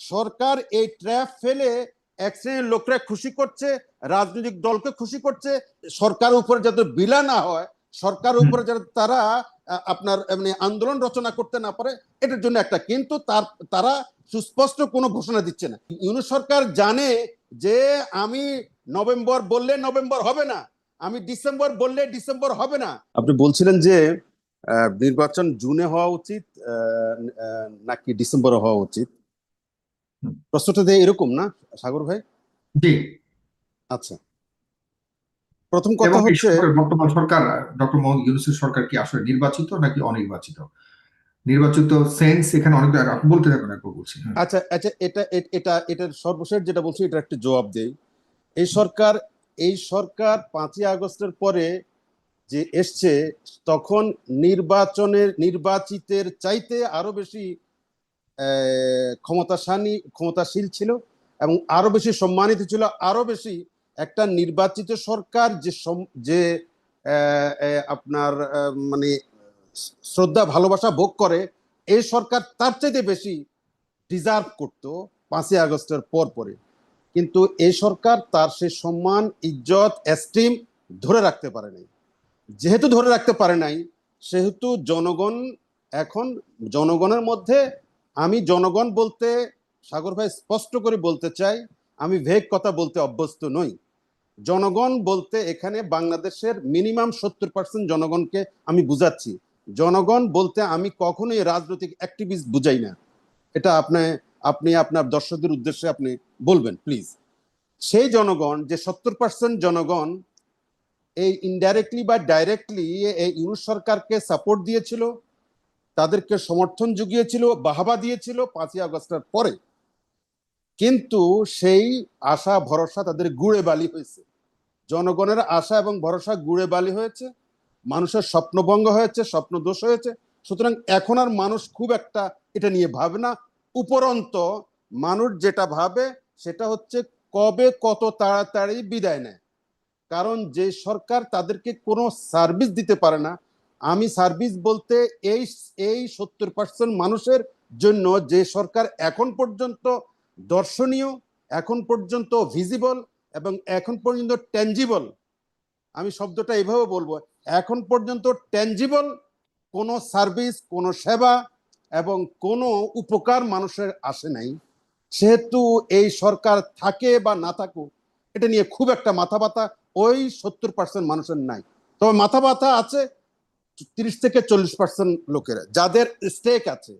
সরকার এই ট্র্যাপ ফেলে এক শ্রেণির লোকরা খুশি করছে রাজনৈতিক দলকে খুশি করছে সরকার উপরে যাতে বিলা না হয় সরকার উপরে যাতে তারা আপনার এমনি আন্দোলন রচনা করতে না পারে এটার জন্য একটা কিন্তু তার তারা সুস্পষ্ট কোনো ঘোষণা দিচ্ছে না। ইউনুস সরকার জানে যে আমি নভেম্বর বললে নভেম্বর হবে না আমি ডিসেম্বর বললে ডিসেম্বর হবে না। আপনি বলছিলেন যে আহ, নির্বাচন জুনে হওয়া উচিত নাকি ডিসেম্বরে হওয়া উচিত। প্রশ্নটা দিয়ে এরকম না সাগর ভাই? জি। আচ্ছা। প্রথম কথা হচ্ছে বর্তমান সরকার ডক্টর মোহাম্মদ ইউনুসের সরকার কি আসলে নির্বাচিত নাকি অনির্বাচিত? নির্বাচিত সেন্স এখানে অনেক বলতে থাকুন একবার বলছি হ্যাঁ। আচ্ছা আচ্ছা এটা এটা এটার সর্বশেষ যেটা বলছি এটা একটা জবাব দেই। এই সরকার এই সরকার পাঁচই আগস্টের পরে যে এসছে তখন নির্বাচনের নির্বাচিতের চাইতে আরও বেশি আহ, ক্ষমতাশালী ছিল এবং আরও বেশি সম্মানিত ছিল আরও বেশি একটা নির্বাচিত সরকার যে যে আপনার মানে শ্রদ্ধা ভালোবাসা ভোগ করে এই সরকার তার চাইতে বেশি ডিজার্ভ করতো পাঁচই আগস্টের পর পরে। কিন্তু এই সরকার তার সেই সম্মান ইজ্জত এস্টিম ধরে রাখতে পারে নাই। যেহেতু ধরে রাখতে পারে নাই সেহেতু জনগণ এখন জনগণের মধ্যে আমি জনগণ বলতে, সাগর ভাই স্পষ্ট করে বলতে চাই, আমি ভেগ কথা বলতে অভ্যস্ত নই। জনগণ বলতে এখানে বাংলাদেশের মিনিমাম সত্তর পার্সেন্ট জনগণকে আমি বুঝাচ্ছি। জনগণ বলতে আমি কখনোই রাজনৈতিক অ্যাক্টিভিস্ট বুঝাই না। এটা আপনি আপনি আপনার দর্শকদের উদ্দেশ্যে আপনি বলবেন, প্লিজ। সেই জনগণ, যে সত্তর পার্সেন্ট জনগণ, এই ইনডাইরেক্টলি বা ডাইরেক্টলি এই ইউনুস সরকারকে সাপোর্ট দিয়েছিল তাদেরকে সমর্থন জুগিয়েছিল, বাহাবা দিয়েছিল পাঁচই আগস্টের পরে। কিন্তু সেই আশা, ভরসা তাদের গুড়ে বালি হয়েছে। জনগণের আশা এবং ভরসা গুড়ে বালি হয়েছে, মানুষের স্বপ্নভঙ্গ হয়েছে স্বপ্ন দোষ হয়েছে। সুতরাং এখন আর মানুষ খুব একটা এটা নিয়ে ভাবে না। উপরন্ত মানুষ যেটা ভাবে সেটা হচ্ছে কবে কত তাড়াতাড়ি বিদায় নেয়। কারণ যে সরকার তাদেরকে কোনো সার্ভিস দিতে পারে না আমি সার্ভিস বলতে এই এই সত্তর পার্সেন্ট মানুষের জন্য যে সরকার এখন পর্যন্ত দর্শনীয়, এখন পর্যন্ত ভিজিবল এবং এখন পর্যন্ত ট্যাঞ্জিবল আমি শব্দটা এইভাবে বলব, এখন পর্যন্ত ট্যাঞ্জিবল কোনো সার্ভিস, কোনো সেবা এবং কোনো উপকার মানুষের আসে নাই। সেহেতু এই সরকার থাকে বা না থাকুক, এটা নিয়ে খুব একটা মাথা ব্যথা ওই সত্তর পার্সেন্ট মানুষের নাই। তবে মাথা ব্যথা আছে তিরিশ থেকে চল্লিশ পার্সেন্ট লোকেরা, যাদের স্টেক আছে,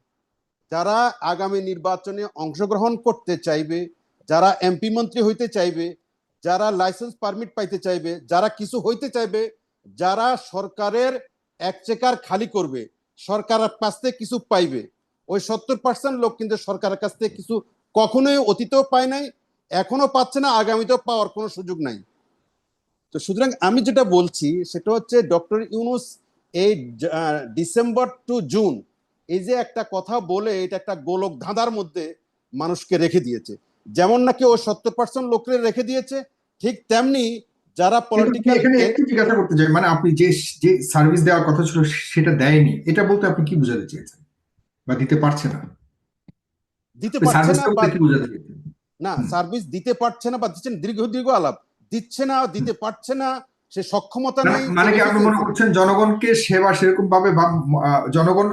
যারা আগামী নির্বাচনে অংশগ্রহণ করতে চাইবে, যারা এমপি মন্ত্রী হইতে চাইবে, যারা লাইসেন্স পারমিট পাইতে চাইবে, যারা কিছু হইতে চাইবে, যারা সরকারের এক চেকার খালি করবে সরকারের কাছ থেকে কিছু পাইবে, ওই সত্তর পার্সেন্ট লোক কিন্তু সরকারের কাছ থেকে কিছু কখনোই অতীতেও পায় নাই এখনও পাচ্ছে না, আগামীতেও পাওয়ার কোনো সুযোগ নাই। তো সুতরাং আমি যেটা বলছি, সেটা হচ্ছে ডক্টর ইউনুস এই ডিসেম্বর টু জুন এই যে একটা কথা বলে এটা একটা গোলক ধাঁধার মধ্যে মানুষকে রেখে দিয়েছে। যেমন নাকি ও সত্তর পার্সেন্ট লোককে রেখে দিয়েছে ঠিক তেমনি যারা পলিটিক্যাল এখানে একটু জিজ্ঞাসা করতে চাই মানে আপনি যে যে সার্ভিস দেওয়ার কথা ছিল সেটা দেয়নি এটা বলতে আপনি কি বোঝাতে চেয়েছেন? বা দিতে পারছে না? দিতে পারছে না বা না সার্ভিস দিতে পারছে না বা দিচ্ছেন দীর্ঘ দীর্ঘ আলাপ। দিচ্ছে না দিতে পারছে না সে সক্ষমতা নেই মানে কি আপনি মনে করছেন জনগণকে সেবা সেরকম ভাবে বা জনগণ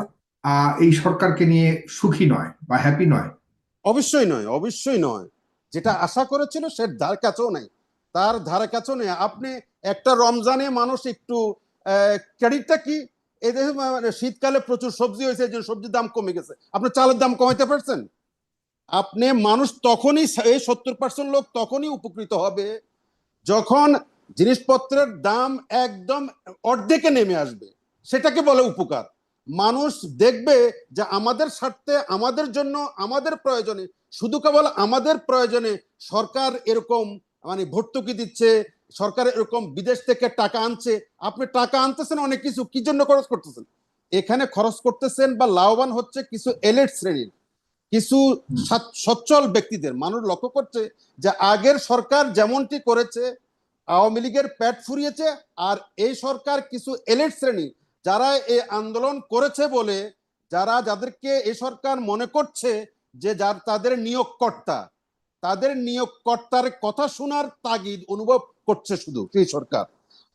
এই সরকারকে নিয়ে সুখী নয় বা হ্যাপি নয়? অবশ্যই নয় অবশ্যই নয়। যেটা আশা করেছিল সে ধার কাছেও নাই। তার ধারে কাছেও নেই। আপনি একটা রমজানে মানুষ একটু ক্রেডিটটা কি? এই দেখে মানে শীতকালে প্রচুর সবজি হয়েছে এই জন্য সবজির দাম কমে গেছে। আপনি চালের দাম কমাইতে পারছেন? আপনি মানুষ তখনই এই সত্তর পার্সেন্ট লোক তখনই উপকৃত হবে যখন জিনিসপত্রের দাম একদম অর্ধেকে নেমে আসবে। সেটাকে বলে উপকার। মানুষ দেখবে যে আমাদের স্বার্থে আমাদের জন্য আমাদের প্রয়োজনে শুধু কেবল আমাদের প্রয়োজনে সরকার এরকম মানে ভর্তুকি দিচ্ছে সরকার এরকম বিদেশ থেকে টাকা আনছে। আপনি টাকা আনতেছেন অনেক কিছু কি জন্য খরচ করতেছেন? এখানে খরচ করতেছেন বা লাভবান হচ্ছে কিছু এলিট শ্রেণির কিছু সচ্ছল ব্যক্তিদের। মানুষ লক্ষ্য করছে যে আগের সরকার যেমনটি করেছে আওয়ামী লীগের পেট ফুরিয়েছে আর এই সরকার কিছু এলিট শ্রেণি যারা এই আন্দোলন করেছে বলে, যারা যাদেরকে এই সরকার মনে করছে যে যার, তাদের নিয়োগকর্তা, তাদের নিয়োগকর্তার কথা শোনার তাগিদ অনুভব করছে শুধু এই সরকার।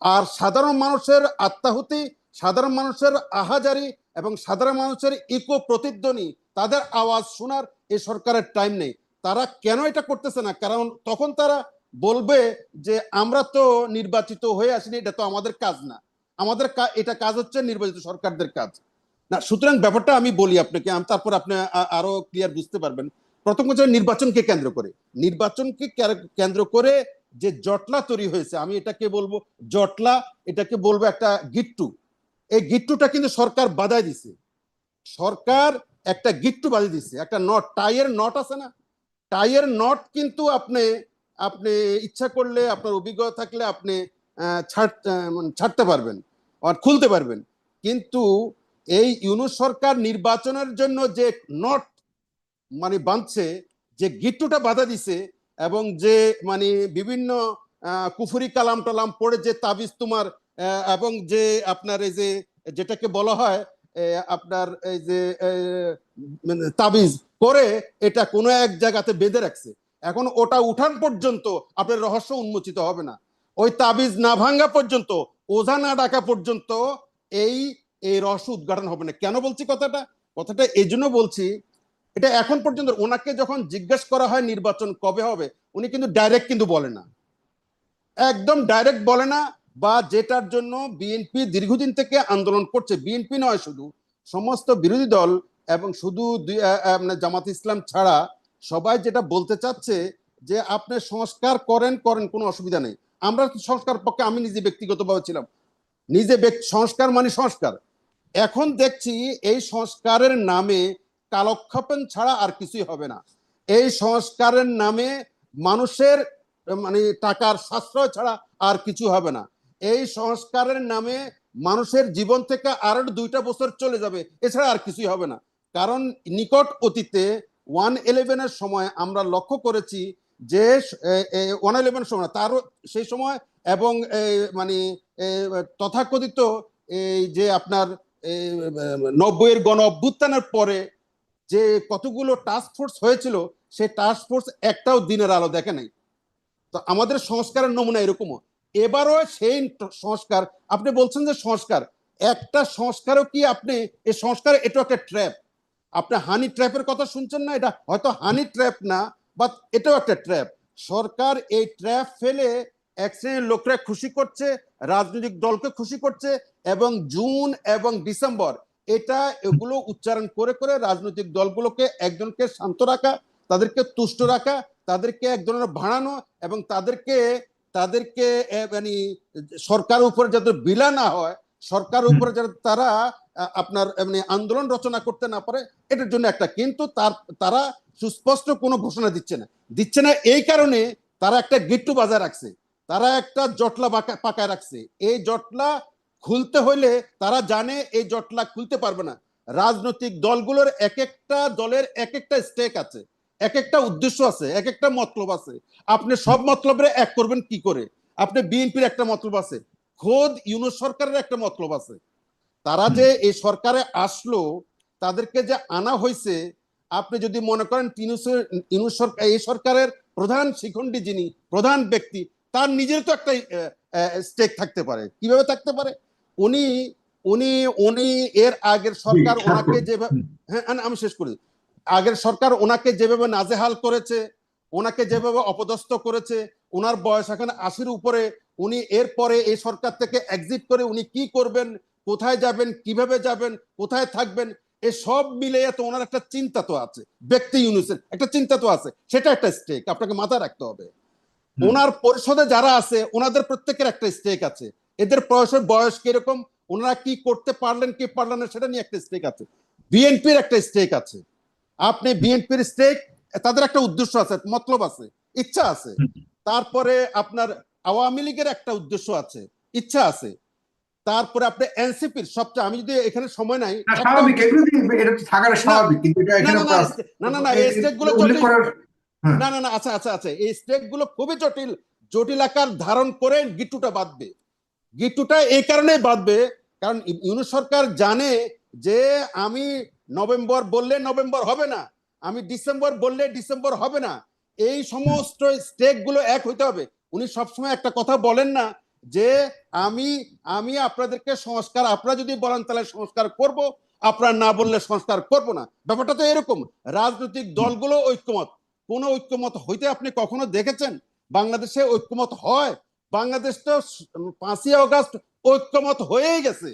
আর সাধারণ মানুষের আত্মাহুতি, সাধারণ মানুষের আহাজারি এবং সাধারণ মানুষের ইকো প্রতিধ্বনি, তাদের আওয়াজ শোনার এই সরকারের টাইম নেই। তারা কেন এটা করতেছে না? কারণ তখন তারা বলবে যে আমরা তো নির্বাচিত হয়ে আসিনি, এটা তো আমাদের কাজ না। আমাদের এটা কাজ হচ্ছে নির্বাচিত সরকারদের কাজ। না, সুতরাং ব্যাপারটা আমি বলি আপনাকে তারপর আপনি আরও ক্লিয়ার বুঝতে পারবেন। প্রথম কথা নির্বাচনকে কেন্দ্র করে। নির্বাচনকে কেন্দ্র করে যে জটলা তৈরি হয়েছে, আমি এটাকে বলব জটলা, এটাকে বলব একটা গিট্টু। এই গিট্টুটা কিন্তু সরকার বাধাই দিছে। সরকার একটা গিট্টু বাজিয়ে দিছে, একটা নট, টাইয়ের নট আছে না? টাইয়ের নট কিন্তু আপনি আপনি ইচ্ছা করলে, আপনার অভিজ্ঞতা থাকলে আপনি মানে ছাড়তে পারবেন আর খুলতে পারবেন। কিন্তু এই ইউনুস সরকার নির্বাচনের জন্য যে নট মানে বাঁধছে, যে গিট্টুটা বাধা দিছে এবং যে মানে বিভিন্ন কুফুরি কালাম টালাম পড়ে যে তাবিজ তোমার এবং যে আপনার এই যে যেটাকে বলা হয় আপনার এই যে মানে তাবিজ করে, এটা কোনো এক জায়গাতে বেঁধে রাখছে। এখন ওটা উঠান পর্যন্ত আপনার রহস্য উন্মোচিত হবে না। ওই তাবিজ না ভাঙ্গা পর্যন্ত, ওঝা না ডাকা পর্যন্ত এই এই রহস্য উদ্ঘাটন হবে না। কেন বলছি কথাটা? কথাটা এই জন্য বলছি, এটা এখন পর্যন্ত ওনাকে যখন জিজ্ঞেস করা হয় নির্বাচন কবে হবে, উনি কিন্তু ডাইরেক্ট কিন্তু বলে না। একদম ডাইরেক্ট বলে না বা যেটার জন্য বিএনপি দীর্ঘদিন থেকে আন্দোলন করছে। বিএনপি নয় শুধু, সমস্ত বিরোধী দল এবং শুধু মানে জামাত ইসলাম ছাড়া সবাই যেটা বলতে চাচ্ছে যে আপনি সংস্কার করেন করেন, কোনো অসুবিধা নেই। আমরা সংস্কার পক্ষে আমি নিজে ব্যক্তিগতভাবে ছিলাম। নিজে সংস্কার মানে সংস্কার। এখন দেখছি এই সংস্কারের নামে কালক্ষেপণ ছাড়া আর কিছুই হবে না। এই সংস্কারের নামে মানুষের মানে টাকার সাশ্রয় ছাড়া আর কিছু হবে না। এই সংস্কারের নামে মানুষের জীবন থেকে আরও দুইটা বছর চলে যাবে, এছাড়া আর কিছুই হবে না। কারণ নিকট অতীতে ওয়ান ইলেভেনের সময় আমরা লক্ষ্য করেছি যে ওয়ান ইলেভেনের সময়, তারও সেই সময় এবং মানে তথাকথিত এই যে আপনার নব্বইয়ের গণ অভ্যুত্থানের পরে যে কতগুলো টাস্ক ফোর্স হয়েছিল, সেই টাস্ক ফোর্স একটাও দিনের আলো দেখে নাই। তো আমাদের সংস্কারের নমুনা এরকমও। এবারও সেই সংস্কার, আপনি বলছেন যে সংস্কার, একটা সংস্কারও কি আপনি, এই সংস্কার এটা একটা ট্র্যাপ আপনি হানি ট্র্যাপের কথা শুনছেন না? এটা হয়তো হানি ট্র্যাপ না বাট এটাও একটা ট্র্যাপ সরকার এই ট্র্যাপ ফেলে এক শ্রেণির লোকরা খুশি করছে, রাজনৈতিক দলকে খুশি করছে এবং জুন এবং ডিসেম্বর এটা এগুলো উচ্চারণ করে করে রাজনৈতিক দলগুলোকে একজনকে শান্ত রাখা, তাদেরকে তুষ্ট রাখা, তাদেরকে এক ধরনের ভাড়ানো এবং তাদেরকে তাদেরকে মানে সরকার উপরে যাতে বিলা না হয়, সরকার উপরে যাতে তারা আপনার এ, মানে আন্দোলন রচনা করতে না পারে এটার জন্য একটা কিন্তু তার তারা সুস্পষ্ট কোনো ঘোষণা দিচ্ছে না। দিচ্ছে না এই কারণে তারা একটা গিট্টু বাজায় রাখছে তারা একটা জটলা পাকায় রাখছে। এই জটলা খুলতে হইলে তারা জানে এই জটলা খুলতে পারবে না। রাজনৈতিক দলগুলোর এক একটা দলের এক একটা স্টেক আছে এক একটা উদ্দেশ্য আছে এক একটা মতলব আছে। আপনি সব মতলবের এক করবেন কি করে? আপনি বিএনপির একটা মতলব আছে খোদ ইউনুস সরকারের একটা মতলব আছে। তারা যে এই সরকারে আসলো তাদেরকে যে আনা হয়েছে আপনি যদি মনে করেন এই সরকারের প্রধান শিখণ্ডী যিনি প্রধান ব্যক্তি তার নিজের তো একটা স্টেক থাকতে পারে। কীভাবে থাকতে পারে? উনি উনি উনি এর আগের সরকার ওনাকে যেভাবে হ্যাঁ আমি শেষ করি। আগের সরকার ওনাকে যেভাবে নাজেহাল করেছে ওনাকে যেভাবে অপদস্থ করেছে ওনার বয়স এখন আশির উপরে উনি এরপরে এই সরকার থেকে এক্সিট করে উনি কি করবেন কোথায় যাবেন কীভাবে যাবেন কোথায় থাকবেন এ সব মিলে তো ওনার একটা চিন্তা তো আছে। ব্যক্তি ইউনিসের একটা চিন্তা তো আছে। সেটা একটা স্টেক আপনাকে মাথায় রাখতে হবে। ওনার পরিষদে যারা আছে ওনাদের প্রত্যেকের একটা স্টেক আছে। এদের বয়সের বয়স কীরকম ওনারা কি করতে পারলেন কি পারলেন না সেটা নিয়ে একটা স্টেক আছে। বিএনপির একটা স্টেক আছে। আপনি বিএনপির স্টেক তাদের একটা উদ্দেশ্য আছে মতলব আছে ইচ্ছা আছে। তারপরে আপনার আওয়ামী লীগের একটা উদ্দেশ্য আছে ইচ্ছা আছে। তারপরে আপনি এনসিপির সবচেয়ে আমি যদি এখানে সময় নাই না, স্বাভাবিক এটা তো স্বাভাবিক কিন্তু এটা না এখানে না এই আচ্ছা আচ্ছা আচ্ছা এই খুবই জটিল। জটিল আকার ধারণ করে গিট্টুটা বাঁধবে। গিট্টুটা এই কারণেই বাঁধবে কারণ ইউনুস সরকার জানে যে আমি নভেম্বর বললে নভেম্বর হবে না আমি ডিসেম্বর বললে ডিসেম্বর হবে না। এই সমস্ত স্টেকগুলো এক হইতে হবে। উনি সবসময় একটা কথা বলেন না যে আমি আমি আপনাদেরকে সংস্কার, আপনারা যদি বলেন তাহলে সংস্কার করব, আপনারা না বললে সংস্কার করব না। ব্যাপারটা তো এরকম, রাজনৈতিক দলগুলো ঐক্যমত। কোন ঐক্যমত হইতে আপনি কখনো দেখেছেন? বাংলাদেশে ঐক্যমত হয়? বাংলাদেশ তো পাঁচই আগস্ট ঐক্যমত হয়েই গেছে।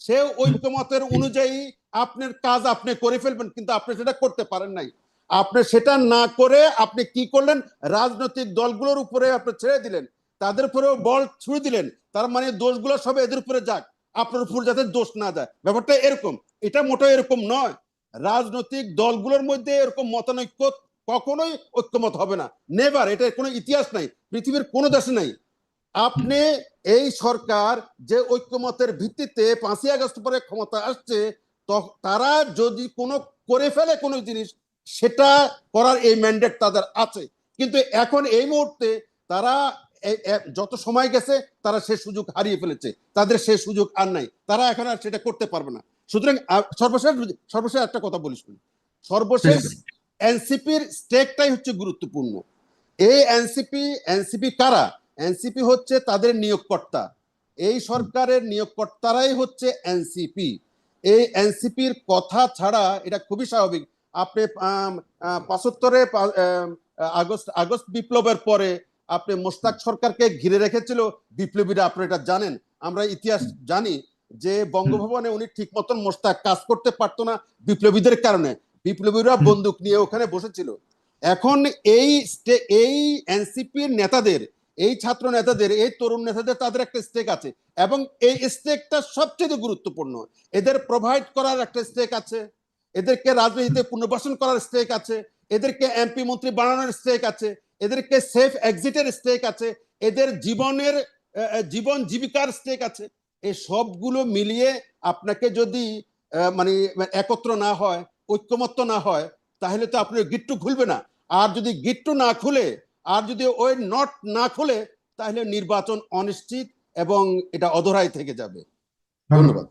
সে ঐক্যমতের অনুযায়ী আপনার কাজ আপনি করে ফেলবেন, কিন্তু আপনি সেটা করতে পারেন নাই। আপনি সেটা না করে আপনি কি করলেন? রাজনৈতিক দলগুলোর উপরে আপনি ছেড়ে দিলেন। তাদের উপরেও বল ছুড়ে দিলেন। তার মানে দোষগুলো সব এদের উপরে যাক। আপনার উপর যাতে দোষ না যায়। ব্যাপারটা এরকম। এটা মোটেও এরকম নয়। রাজনৈতিক দলগুলোর মধ্যে এরকম মতানৈক্য কখনোই ঐক্যমত হবে না। নেভার এটা কোনো ইতিহাস নাই। পৃথিবীর কোনো দেশে নাই। আপনি এই সরকার যে ঐক্যমতের ভিত্তিতে পাঁচই আগস্ট পরে ক্ষমতা আসছে তারা যদি কোনো করে ফেলে কোনো জিনিস, সেটা করার এই ম্যান্ডেট তাদের আছে। কিন্তু এখন এই মুহূর্তে তারা যত সময় গেছে, তারা সে সুযোগ হারিয়ে ফেলেছে। তাদের সে সুযোগ আর নাই। তারা এখন আর সেটা করতে পারবে না। সুতরাং সর্বশেষ সর্বশেষ একটা কথা বলিস সর্বশেষ এনসিপির স্টেকটাই হচ্ছে গুরুত্বপূর্ণ। এই এনসিপি এনসিপি কারা? এনসিপি হচ্ছে তাদের নিয়োগকর্তা। এই সরকারের নিয়োগকর্তারাই হচ্ছে এনসিপি। এই এনসিপির কথা ছাড়া এটা খুবই স্বাভাবিক। আপনি পাঁচাত্তরে আগস্ট আগস্ট বিপ্লবের পরে আপনি মোস্তাক সরকারকে ঘিরে রেখেছিল। বিপ্লবীরা আপনি এটা জানেন। আমরা ইতিহাস জানি যে বঙ্গভবনে উনি ঠিক মতন মোস্তাক কাজ করতে পারতো না বিপ্লবীদের কারণে। বিপ্লবীরা বন্দুক নিয়ে ওখানে বসেছিল। এখন এই এই এনসিপির নেতাদের এই ছাত্র নেতাদের এই তরুণ নেতাদের তাদের একটা স্টেক আছে। এবং এই স্টেকটা সবচেয়ে গুরুত্বপূর্ণ। এদের প্রোভাইড করার একটা স্টেক আছে। এদেরকে রাজনীতিতে পুনর্বাসন করার স্টেক আছে। এদেরকে এমপি মন্ত্রী বানানোর স্টেক আছে। এদেরকে সেফ এক্সিটের স্টেক আছে এদের জীবনের জীবন জীবিকার স্টেক আছে। এই সবগুলো মিলিয়ে আপনাকে যদি মানে একত্র না হয় ঐক্যমত্য না হয় তাহলে তো আপনি গিট্টু খুলবে না। আর যদি গিট্টু না খুলে আর যদি ওই নট না খুলে তাহলে নির্বাচন অনিশ্চিত এবং এটা অধরাই থেকে যাবে। ধন্যবাদ।